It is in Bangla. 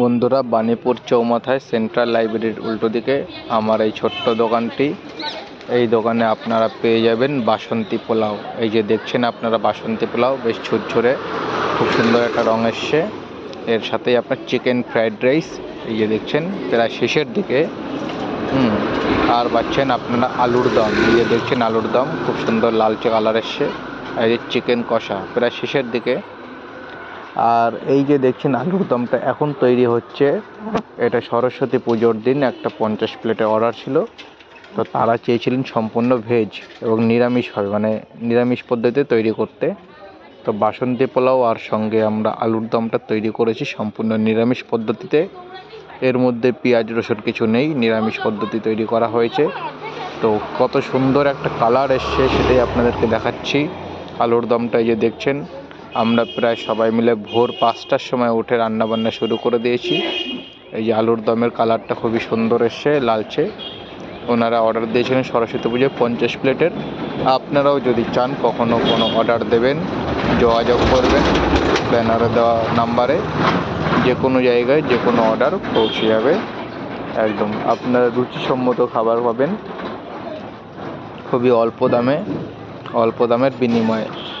বন্ধুরা, বাণীপুর চৌমাথায় সেন্ট্রাল লাইব্রেরির উল্টো দিকে আমার এই ছোট্ট দোকানটি। এই দোকানে আপনারা পেয়ে যাবেন বাসন্তী পোলাও। এই যে দেখছেন আপনারা বাসন্তী পোলাও, বেশ ঝুরঝুরে, খুব সুন্দর একটা রং এসছে। এর সাথেই আপনার চিকেন ফ্রাইড রাইস, এই যে দেখছেন, প্রায় শেষের দিকে। হুম, আর পাচ্ছেন আপনারা আলুর দম। এই যে দেখছেন আলুর দম, খুব সুন্দর লালচে কালার এসছে। এই যে চিকেন কষা, প্রায় শেষের দিকে। আর এই যে দেখছেন আলুর দমটা এখন তৈরি হচ্ছে, এটা সরস্বতী পুজোর দিন, একটা পঞ্চাশ প্লেটের অর্ডার ছিল। তো তারা চেয়েছিলেন সম্পূর্ণ ভেজ এবং নিরামিষ হবে মানে নিরামিষ পদ্ধতিতে তৈরি করতে। তো বাসন্তী পোলাও আর সঙ্গে আমরা আলুর দমটা তৈরি করেছি সম্পূর্ণ নিরামিষ পদ্ধতিতে। এর মধ্যে পেঁয়াজ, রসুন কিছু নেই, নিরামিষ পদ্ধতি তৈরি করা হয়েছে। তো কত সুন্দর একটা কালার এসছে সেটাই আপনাদেরকে দেখাচ্ছি। আলুর দমটা এই যে দেখছেন আমরা প্রায় সবাই মিলে ভোর পাঁচটার সময় উঠে রান্নাবান্না শুরু করে দিয়েছি। এই যে আলুর দমের কালারটা খুবই সুন্দর এসছে, লালচে। ওনারা অর্ডার দিয়েছিলেন সরস্বতী পুজোয় পঞ্চাশ প্লেটের। আপনারাও যদি চান কখনও কোনো অর্ডার দেবেন, যোগাযোগ করবেন ব্যানারে দেওয়া নাম্বারে যে কোনো জায়গায় যে কোনো অর্ডার পৌঁছে যাবে। একদম, আপনারা রুচিসম্মত খাবার পাবেন। খুবই অল্প দামে, অল্প দামের বিনিময়ে।